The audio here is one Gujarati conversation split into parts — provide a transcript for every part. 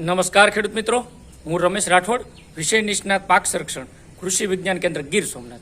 નમસ્કાર ખેડૂત મિત્રો. હું રમેશ રાઠોડ, વિષય નિષ્ણાત પાક સંરક્ષણ, કૃષિ વિજ્ઞાન કેન્દ્ર ગીર સોમનાથ.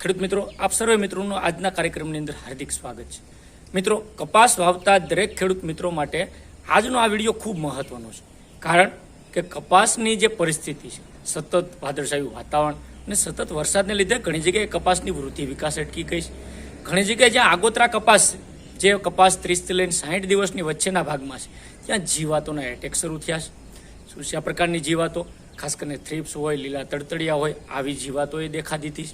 ખેડૂત મિત્રો, આપ સર્વે મિત્રોનું આજના કાર્યક્રમની અંદર હાર્દિક સ્વાગત છે. મિત્રો, કપાસ વાવતા દરેક ખેડૂત મિત્રો માટે આજનો આ વીડિયો ખૂબ મહત્વનો છે. કારણ કે કપાસની જે પરિસ્થિતિ છે, સતત વાદળછાયું વાતાવરણ અને સતત વરસાદને લીધે ઘણી જગ્યાએ કપાસની વૃદ્ધિ વિકાસ અટકી ગઈ છે. ઘણી જગ્યાએ જ્યાં આગોતરા કપાસ છે, જે કપાસ ત્રીસથી લઈને સાહીઠ દિવસની વચ્ચેના ભાગમાં છે, ત્યાં જીવાતોના એટેક શરૂ થયા છે. શું છે પ્રકારની જીવાતો? ખાસ કરીને થ્રીપ્સ હોય, લીલા તડતડિયા હોય, આવી જીવાતો એ દેખા દીધી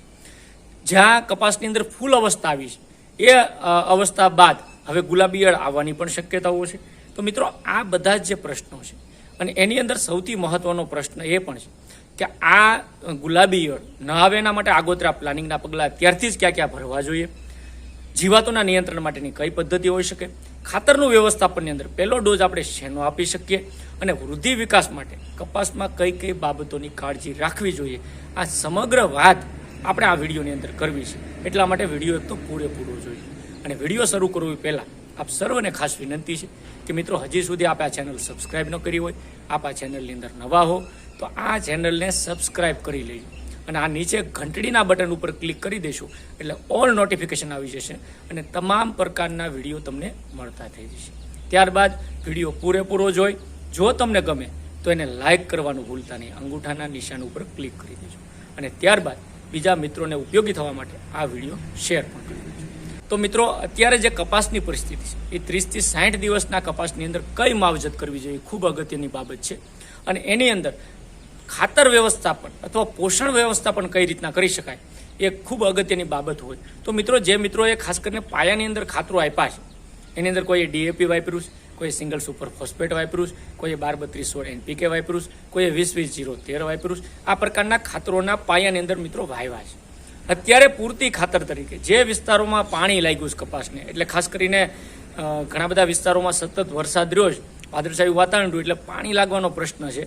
જ્યાં કપાસની અંદર ફૂલ અવસ્થા આવી છે. એ અવસ્થા બાદ હવે ગુલાબી ઈયળ આવવાની પણ શક્યતાઓ છે. તો મિત્રો, આ બધા જ જે પ્રશ્નો છે, અને એની અંદર સૌથી મહત્વનો પ્રશ્ન એ પણ છે કે આ ગુલાબી ઈયળ ન આવે એના માટે આગોતરા પ્લાનિંગના પગલાં ત્યારથી જ ક્યાં ક્યાં ભરવા જોઈએ? જીવાતોના નિયંત્રણ માટેની કઈ પદ્ધતિ હોઈ શકે? ખાતરનું વ્યવસ્થાપનની અંદર પહેલો ડોઝ આપણે શેનો આપી શકીએ અને વૃદ્ધિ વિકાસ માટે કપાસમાં કઈ કઈ બાબતોની કાળજી રાખવી જોઈએ? આ સમગ્ર વાત આપણે આ વિડીયોની અંદર કરવી છે. એટલા માટે વીડિયો એક તો પૂરેપૂરો જોઈએ. અને વીડિયો શરૂ કરવું પહેલાં આપ સર્વને ખાસ વિનંતી છે કે મિત્રો, હજી સુધી આપ આ ચેનલ સબસ્ક્રાઈબ ન કરી હોય, આપ આ ચેનલની અંદર નવા હો, તો આ ચેનલને સબસ્ક્રાઈબ કરી લેજો. અને આ નીચે ઘંટડીના બટન ઉપર ક્લિક કરી દેશો, એટલે ઓલ નોટિફિકેશન આવી જશે અને તમામ પ્રકારના વીડિયો તમને મળતા થઈ જશે. ત્યારબાદ વીડિયો પૂરેપૂરો જોઈ, જો તમને ગમે, તો એને લાઇક કરવાનું ભૂલતા નહીં. અંગૂઠાના નિશાન ઉપર ક્લિક કરી દેજો. અને ત્યારબાદ બીજા મિત્રોને ઉપયોગી થવા માટે આ વીડિયો શેર પણ કરી દેજો. તો મિત્રો, અત્યારે જે કપાસની પરિસ્થિતિ છે, એ ત્રીસથી સાઠ દિવસના કપાસની અંદર કઈ માવજત કરવી જોઈએ ખૂબ અગત્યની બાબત છે. અને એની અંદર ખાતર વ્યવસ્થાપન અથવા પોષણ વ્યવસ્થાપન કઈ રીતના કરી શકાય એ ખૂબ અગત્યની બાબત હોય. તો મિત્રો, જે મિત્રોએ ખાસ કરીને પાયાની અંદર ખાતરો આપ્યા છે, એની અંદર કોઈએ ડીએપી વાપર્યું છે, કોઈ સિંગલ સુપર ફોસ્ફેટ વાપર્યું છે કોઈએ બાર બત્રીસ સોળ એનપીકે વાપર્યું છે કોઈએ વીસ વીસ જીરો તેર વાપર્યું છે. આ પ્રકારના ખાતરોના પાયાની અંદર મિત્રો વાવ્યા છે. અત્યારે પૂરતી ખાતર તરીકે જે વિસ્તારોમાં પાણી લાગ્યું છે કપાસને, એટલે ખાસ કરીને ઘણા બધા વિસ્તારોમાં સતત વરસાદ રહ્યો છે વાદળછાયું વાતાવરણ રહ્યું, એટલે પાણી લાગવાનો પ્રશ્ન છે.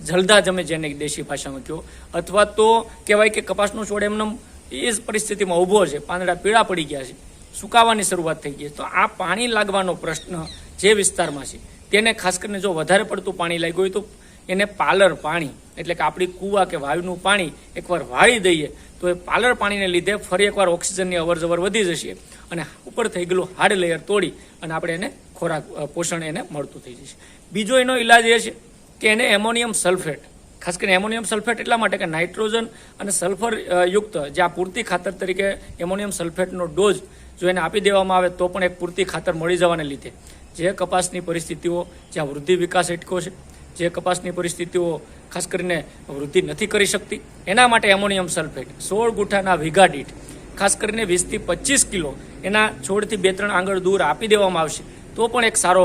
જલદા જમે જેને દેશી ભાષામાં કહો. અથવા તો કહેવાય કે કપાસનો છોડ એમને એ જ પરિસ્થિતિમાં ઊભો છે, પાંદડા પીળા પડી ગયા છે, સુકાવાની શરૂઆત થઈ ગઈ તો આ પાણી લાગવાનો પ્રશ્ન જે વિસ્તારમાં છે, તેને ખાસ કરીને જો વધારે પડતું પાણી લાગ્યું હોય તો એને પાલર પાણી, એટલે કે આપણી કૂવા કે વાયુનું પાણી એકવાર વાળી દઈએ, તો એ પાલર પાણીને લીધે ફરી એકવાર ઓક્સિજનની અવર જવર વધી જશે અને ઉપર થઈ ગયેલું હાર્ડ લેયર તોડી અને આપણે એને ખોરાક પોષણ એને મળતું થઈ જશે. બીજો એનો ઇલાજ એ છે કે એને એમોનિયમ સલ્ફેટ. ખાસ કરીને એમોનિયમ સલ્ફેટ એટલા માટે કે નાઇટ્રોજન અને સલ્ફર યુક્ત જે આ પૂરતી ખાતર તરીકે એમોનિયમ સલ્ફેટનો ડોઝ જો એને આપી દેવામાં આવે તો પણ એક પૂરતી ખાતર મળી જવાને લીધે. જે કપાસની પરિસ્થિતિઓ, જ્યાં વૃદ્ધિ વિકાસ અટક્યો છે, જે કપાસની પરિસ્થિતિઓ ખાસ કરીને વૃદ્ધિ નથી કરી શકતી, એના માટે એમોનિયમ સલ્ફેટ, સોળ ગુઠાના વીઘા દીઠ, ખાસ કરીને વીસથી પચીસ કિલો, એના છોડથી બે ત્રણ આંગળ દૂર આપી દેવામાં આવશે. તો પણ એક સારો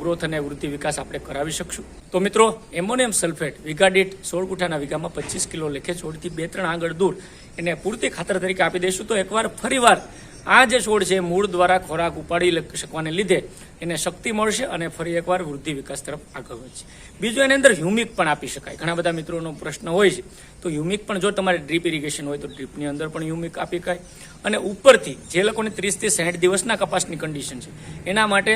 ગ્રોથ અને વૃદ્ધિ વિકાસ આપણે કરાવી શકશું. તો મિત્રો એમોનિયમ સલ્ફેટ દીઠ સોળ ગુઠાના વીઘામાં પચીસ કિલો લેખે છોડથી બે ત્રણ આંગળ દૂર. એને પૂરતી ખાતર તરીકે આપી દઈશું. તો એકવાર ફરીવાર આ જે છોડ છે, મૂળ દ્વારા ખોરાક ઉપાડી શકવાને લીધે એને શક્તિ મળશે અને ફરી એકવાર વૃદ્ધિ વિકાસ તરફ આગળ વધશે. બીજું એની અંદર હ્યુમિક પણ આપી શકાય. ઘણા બધા મિત્રોનો પ્રશ્ન હોય છે. તો હ્યુમિક પણ જો તમારે ડ્રીપ ઇરિગેશન હોય તો ડ્રીપની અંદર પણ હ્યુમિક આપી શકાય. અને ઉપરથી જે લોકોને ત્રીસથી સાઠ દિવસના કપાસની કન્ડિશન છે, એના માટે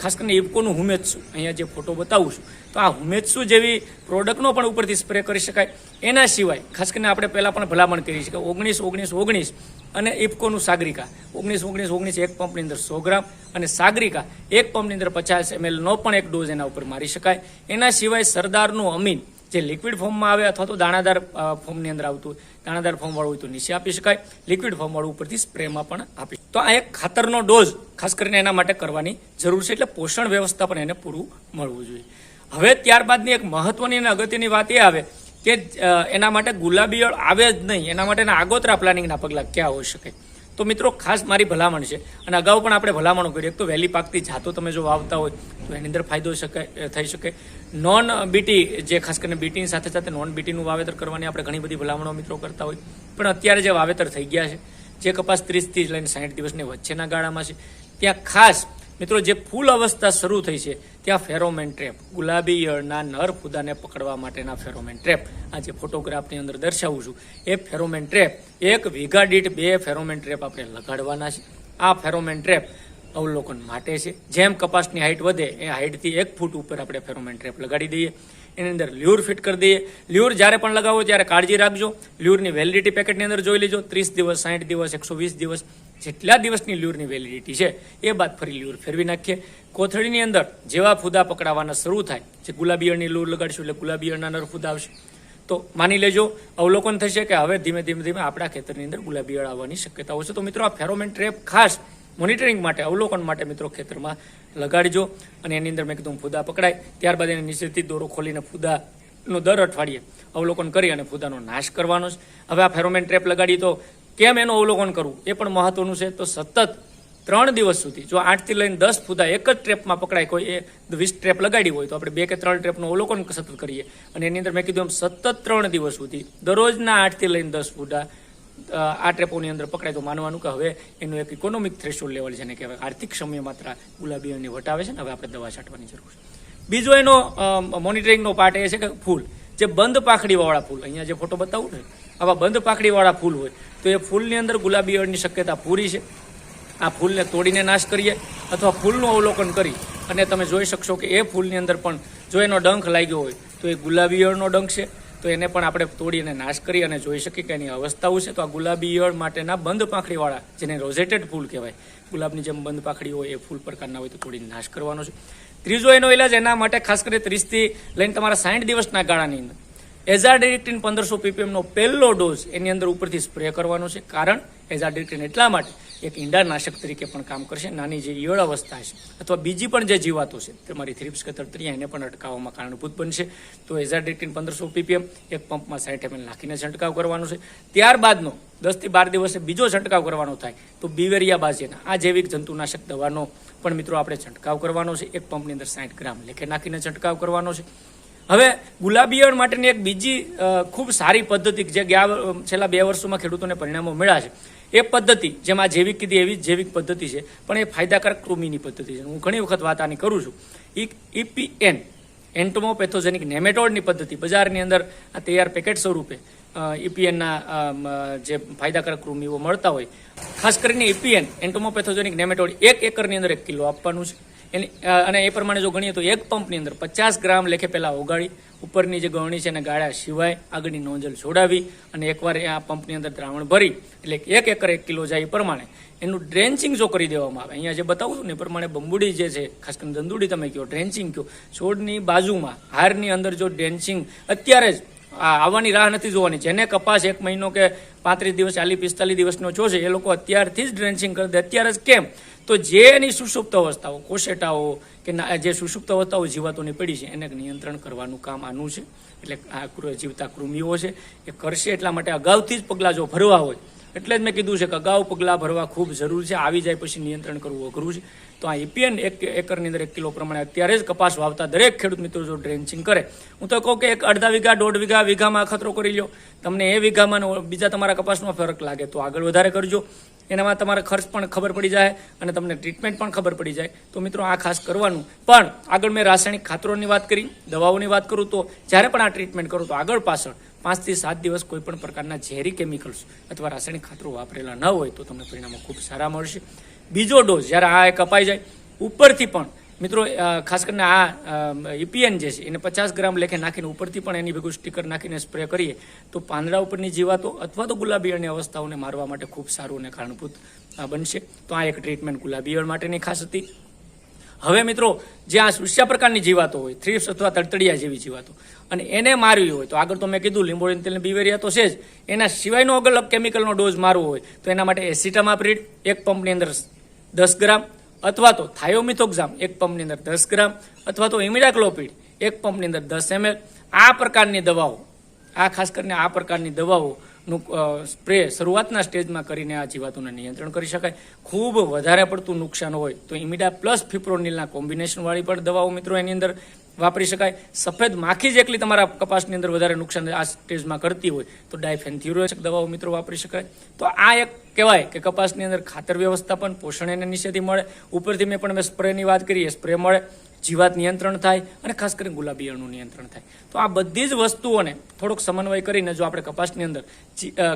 ખાસ કરીને ઇફકોનું હુમેત્સુ, અહીંયા જે ફોટો બતાવું છું. તો આ હુમેત્સુ જેવી પ્રોડક્ટનો પણ ઉપરથી સ્પ્રે કરી શકાય. એના સિવાય, ખાસ કરીને આપણે પહેલાં પણ ભલામણ કરી છે કે ઓગણીસ ઓગણીસ ઓગણીસ અને ઇફકોનું સાગરિકા. ઓગણીસ ઓગણીસ ઓગણીસ એક પંપની અંદર સો ગ્રામ અને સાગરિકા એક પંપની અંદર પચાસ નો પણ એક ડોઝ એના ઉપર મારી શકાય. એના સિવાય સરદારનું અમીન, જે લિક્વિડ ફોર્મમાં આવે અથવા તો દાણાદાર ફોર્મની અંદર આવતું, દાણાદાર ફોર્મ વાળું હોય તો નીચે આપી શકાય. લિક્વિડ ફોર્મ વાળું ઉપરથી સ્પ્રેમાં પણ આપી તો આ એક ખાતરનો ડોઝ ખાસ કરીને એના માટે કરવાની જરૂર છે, એટલે પોષણ વ્યવસ્થા પણ એને પૂરું મળવું જોઈએ. હવે ત્યારબાદની એક મહત્વની અને અગત્યની વાત એ આવે કે એના માટે ગુલાબી આવે જ નહીં. એના માટેના આગોતરા પ્લાનિંગના પગલાં ક્યાં હોઈ શકે? તો મિત્રો, ખાસ મારી ભલામણ છે. અને અગાઉ પણ આપણે ભલામણો કરી. એક તો વહેલી પાકતી જાતો તમે જો વાવતા હોય, તો એની અંદર ફાયદો શકે થઈ શકે. નોન બીટી, જે ખાસ કરીને બીટીની સાથે સાથે નોન બીટીનું વાવેતર કરવાની આપણે ઘણી બધી ભલામણો મિત્રો કરતા હોય. પણ અત્યારે જે વાવેતર થઈ ગયા છે, જે કપાસ ત્રીસથી લઈને સાઠ દિવસની વચ્ચેના ગાળામાં છે, ત્યાં ખાસ મિત્રો, જે ફૂલ અવસ્થા શરૂ થઈ છે, ત્યાં ફેરોમેન ટ્રેપ. ગુલાબી યળના નર ફૂદાને પકડવા માટેના ફેરોમેન ટ્રેપ. આ જે ફોટોગ્રાફની અંદર દર્શાવું છું, એ ફેરોમેન ટ્રેપ, એક વીઘા દીઠ બે ફેરોમેન ટ્રેપ આપણે લગાડવાના છે. આ ફેરોમેન ટ્રેપ અવલોકન માટે છે. જેમ કપાસની હાઇટ વધે, એ હાઇટથી એક ફૂટ ઉપર આપણે ફેરોમેન ટ્રેપ લગાડી દઈએ. એની અંદર લ્યુર ફિટ કરી દઈએ. લ્યુર જ્યારે પણ લગાવો, ત્યારે કાળજી રાખજો. લ્યુરની વેલિડિટી પેકેટની અંદર જોઈ લેજો. ત્રીસ દિવસ સાઠ દિવસ, એકસો વીસ દિવસ. જેટલા દિવસની લ્યુરની વેલિડિટી છે, એ બાદ ફરી લ્યુર ફેરવી નાખીએ. કોથળીની અંદર જેવા ફૂદા પકડાવાના શરૂ થાય, જે ગુલાબી અળની લૂર લગાડશું એટલે ગુલાબી ઈયળના નર ફૂદા આવશે. તો માની લેજો, અવલોકન થશે કે હવે ધીમે ધીમે ધીમે આપણા ખેતરની અંદર ગુલાબી અળ આવવાની શક્યતાઓ છે. તો મિત્રો, આ ફેરોમેન ટ્રેપ ખાસ મોનિટરિંગ માટે, અવલોકન માટે મિત્રો ખેતરમાં લગાડજો અને એની અંદર મેં કીધું ફૂદા પકડાય. ત્યારબાદ એને નીચેથી દોરો ખોલીને ફૂદાનો દર અઠવાડિયે અવલોકન કરી અને ફૂદાનો નાશ કરવાનો છે. હવે આ ફેરોમેન ટ્રેપ લગાડી તો કેમ એનું અવલોકન કરવું? એ પણ મહત્વનું છે. તો સતત ત્રણ દિવસ સુધી, જો આઠથી લઈને દસ ફૂદા એક જ ટ્રેપમાં પકડાય, કોઈ એ વીસ ટ્રેપ લગાડી હોય, તો આપણે બે કે ત્રણ ટ્રેપનું અવલોકન સતત કરીએ. અને એની અંદર મેં કીધું એમ સતત ત્રણ દિવસ સુધી, દરરોજના આઠથી લઈને દસ ફૂદા આ ટ્રેપોની અંદર પકડાય, તો માનવાનું કે હવે એનું એક ઇકોનોમિક થ્રેશોલ્ડ લેવલ છે, ને કે આર્થિક સમય માત્રા ગુલાબી વટાવે છે, ને હવે આપણે દવા છાંટવાની જરૂર છે. બીજો એનો મોનિટરિંગનો પાર્ટ એ છે કે ફૂલ. જે બંધ પાખડીવાળા ફૂલ, અહીંયા જે ફોટો બતાવું ને, આવા બંધ પાખડીવાળા ફૂલ હોય, તો એ ફૂલની અંદર ગુલાબી ઈયળની શક્યતા પૂરી છે. આ ફૂલને તોડીને નાશ કરીએ અથવા ફૂલનું અવલોકન કરી અને તમે જોઈ શકશો કે એ ફૂલની અંદર પણ જો એનો ડંખ લાગ્યો હોય, તો એ ગુલાબી ઈયળનો ડંખ છે. તો એને પણ આપણે તોડીને નાશ કરી અને જોઈ શકીએ કે એની અવસ્થાઓ છે. તો આ ગુલાબી ઈયળ માટેના બંધ પાંખડીવાળા, જેને રોઝેટેડ ફૂલ કહેવાય, ગુલાબની જેમ બંધ પાંખડી હોય, એ ફૂલ પ્રકારના હોય તો તોડીને નાશ કરવાનો છે. ત્રીજો એનો ઇલાજ એના માટે ખાસ કરી ત્રીસથી લઈને તમારા સાઠ દિવસના ગાળાની અંદર. એઝાડિરેક્ટિન પંદરસો નો પહેલો ડોઝ એની અંદર ઉપરથી સ્પ્રે કરવાનો છે. કારણ એઝાડિરેક્ટિન એટલા માટે એક ઈંડાનાશક તરીકે પણ કામ કરશે. નાની જે ઈયળ અવસ્થા છે, અથવા બીજી પણ જે જીવાતો છે તમારી થ્રીપ્સ કે તડતરિયા એને પણ અટકાવવામાં કારણભૂત બનશે. તો એઝાડિરેક્ટિન પંદરસો પીપીએમ એક પંપમાં સાઠ એમએલ નાખીને છંટકાવ કરવાનો છે. ત્યારબાદનો દસથી બાર દિવસે બીજો છંટકાવ કરવાનો થાય, તો બિવેરિયા બાજેના, આ જૈવિક જંતુનાશક દવાનો પણ મિત્રો આપણે છંટકાવ કરવાનો છે. એક પંપની અંદર સાઠ ગ્રામ લેખે નાખીને છંટકાવ કરવાનો છે. હવે ગુલાબીયળ માટેની એક બીજી ખૂબ સારી પદ્ધતિ જે ગયા છેલ્લા બે વર્ષોમાં ખેડૂતોને પરિણામો મળ્યા છે. એ પદ્ધતિ, જેમ જૈવિક કીધી એવી જૈવિક પદ્ધતિ છે, પણ એ ફાયદાકારક કૃમિની પદ્ધતિ છે. હું ઘણી વખત વાત આની કરું છું. ઈપીએન એન્ટોમોપેથોજેનિક નેમેટોડની પદ્ધતિ, બજારની અંદર આ તૈયાર પેકેટ સ્વરૂપે ઈપીએનના જે ફાયદાકારક કૃમિઓ મળતા હોય. ખાસ કરીને ઈપીએન એન્ટોમોપેથોજેનિક નેમેટોડ એક એકરની અંદર એક કિલો આપવાનું છે. અને એ પ્રમાણે જો ગણીએ તો એક પંપની અંદર પચાસ ગ્રામ લેખે પહેલાં ઓગાળી ઉપરની જે ગવણી છે એને ગાળ્યા સિવાય આગળની નોંજલ છોડાવી અને એકવાર આ પંપની અંદર દ્રાવણ ભરી, એટલે એક એકર એક કિલો જાય પ્રમાણે એનું ડ્રેન્ચિંગ જો કરી દેવામાં આવે. અહીંયા જે બતાવું છું ને એ પ્રમાણે બંબુડી જે છે, ખાસ કરીને દંદુડી તમે કહો, ડ્રેન્ચિંગ કહો, છોડની બાજુમાં, હારની અંદર જો ડ્રેન્ચિંગ, અત્યારે જ આવવાની રાહ નથી જોવાની. જેને કપાસ એક મહિનો કે પાંત્રીસ દિવસ, ચાલીસ પિસ્તાલીસ દિવસનો છો છે, એ લોકો અત્યારથી જ ડ્રેન્ચિંગ કરી દે. અત્યારે જ કેમ? તો જે એની સુષુપ્ત અવસ્થાઓ, કોશેટાઓ કે જે સુષુપ્ત અવસ્થાઓ જીવાતોની પડી છે, એને નિયંત્રણ કરવાનું કામ આનું છે. એટલે આ જીવતા કૃમિઓ છે, એ કરશે એટલા માટે અગાઉથી જ પગલાં જો ભરવા હોય, એટલે જ મેં કીધું છે કે અગાઉ પગલાં ભરવા ખૂબ જરૂર છે, આવી જાય પછી નિયંત્રણ કરવું અઘરું છે. તો આ ઈપીએન એક એકરની અંદર એક કિલો પ્રમાણે અત્યારે જ કપાસ વાવતા દરેક ખેડૂત મિત્રો જો ડ્રેન્ચિંગ કરે, હું તો કહું કે એક અડધા વીઘા, દોઢ વીઘા વીઘામાં અખતરો કરી લો તમને એ વીઘામાં બીજા તમારા કપાસમાં ફરક લાગે તો આગળ વધારે કરજો. એનામાં તમારે ખર્ચ પણ ખબર પડી જાય અને તમને ટ્રીટમેન્ટ પણ ખબર પડી જાય. તો મિત્રો આ ખાસ કરવાનું. પણ આગળ મેં રાસાયણિક ખાતરોની વાત કરી, દવાઓની વાત કરું તો જ્યારે પણ આ ટ્રીટમેન્ટ કરું તો આગળ પાછળ પાંચથી સાત દિવસ કોઈ પણ પ્રકારના ઝેરી કેમિકલ્સ અથવા રાસાયણિક ખાતરો વાપરેલા ન હોય તો તમને પરિણામો ખૂબ સારા મળશે. બીજો ડોઝ જ્યારે આ એક અપાઈ જાય, ઉપરથી પણ મિત્રો ખાસ કરીને આ ઈપીએન જે છે, એને પચાસ ગ્રામ લેખે નાખીને ઉપરથી પણ એની ભેગું સ્ટીકર નાખીને સ્પ્રે કરીએ, તો પાંદડા ઉપરની જીવાતો અથવા તો ગુલાબી અવસ્થાઓને મારવા માટે ખૂબ સારું અને કારણભૂત બનશે. તો આ એક ટ્રીટમેન્ટ ગુલાબી માટેની ખાસ હતી. હવે મિત્રો, જે આ સુસ્યા પ્રકારની જીવાતો હોય થ્રીપ્સ અથવા તડતડિયા જેવી જીવાતો, અને એને મારવી હોય, તો આગળ તો મેં કીધું, લીંબોળીન તેલની બીવેરિયા તો છે જ. એના સિવાયનો અગલ કેમિકલનો ડોઝ મારવો હોય, તો એના માટે એસિટામાપ્રિડ એક પંપની અંદર દસ ગ્રામ અથવા તો થાયોમિથોક્ઝામ એક પંપની અંદર દસ ગ્રામ, અથવા તો ઇમિડાક્લોપીડ એક પંપની અંદર દસ એમએલ. આ પ્રકારની દવાઓ, આ ખાસ કરીને આ પ્રકારની દવાઓનું સ્પ્રે શરૂઆતના સ્ટેજમાં કરીને આ જીવાતોને નિયંત્રણ કરી શકાય. ખૂબ વધારે પડતું નુકસાન હોય તો ઇમિડા પ્લસ ફિપ્રોનિલના કોમ્બિનેશનવાળી પણ દવાઓ મિત્રો એની અંદર વાપરી શકાય. સફેદ માખી જ એકલી તમારા કપાસની અંદર વધારે નુકસાન આ સ્ટેજમાં કરતી હોય, તો ડાયફેન્થ્યુરોચક દવાઓ મિત્રો વાપરી શકાય. તો આ એક કહેવાય કે કપાસની અંદર ખાતર વ્યવસ્થાપન, પોષણ એને નીચેથી મળે. ઉપરથી મેં પણ મેં સ્પ્રેની વાત કરી, એ સ્પ્રે મળે. જીવાત નિયંત્રણ થાય અને ખાસ કરીને ગુલાબી ઈયળનું નિયંત્રણ થાય. તો આ બધી જ વસ્તુઓને થોડોક સમન્વય કરીને જો આપણે કપાસની અંદર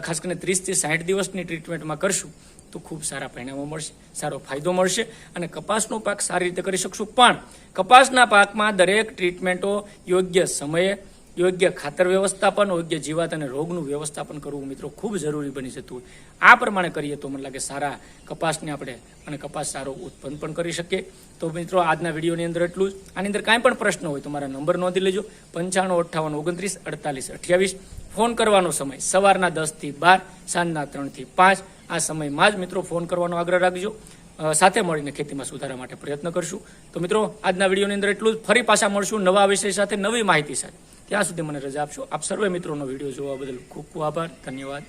ખાસ કરીને ત્રીસથી સાઠ દિવસની ટ્રીટમેન્ટમાં કરશું તો ખૂબ સારા પરિણામો મળશે, સારો ફાયદો મળશે અને કપાસનો પાક સારી રીતે કરી શકશું. પણ કપાસના પાકમાં દરેક ટ્રીટમેન્ટો યોગ્ય સમયે, યોગ્ય ખાતર વ્યવસ્થાપન, યોગ્ય જીવાત અને રોગનું વ્યવસ્થાપન કરવું મિત્રો ખૂબ જરૂરી બની જતું આ પ્રમાણે કરીએ તો મને લાગે સારા કપાસને આપણે અને કપાસ સારો ઉત્પન્ન પણ કરી શકીએ. તો મિત્રો આજના વિડીયોની અંદર એટલું જ. આની અંદર કાંઈ પણ પ્રશ્ન હોય તો મારા નંબર નોંધી લેજો. પંચાણું, અઠ્ઠાવન, ઓગણત્રીસ, અડતાલીસ, અઠ્યાવીસ. ફોન કરવાનો સમય સવારના દસથી બાર, સાંજના ત્રણથી પાંચ. આ સમયમાં જ મિત્રો ફોન કરવાનો આગ્રહ રાખજો. સાથે મળીને ખેતીમાં સુધારા માટે પ્રયત્ન કરશું. તો મિત્રો, આજના વિડીયોની અંદર એટલું જ. ફરી પાછા મળશું નવા વિષય સાથે, નવી માહિતી સાથે. ત્યાં સુધી મને રજા આપશો. આપ સર્વે મિત્રોનો વીડિયો જોવા બદલ ખૂબ ખૂબ આભાર. ધન્યવાદ.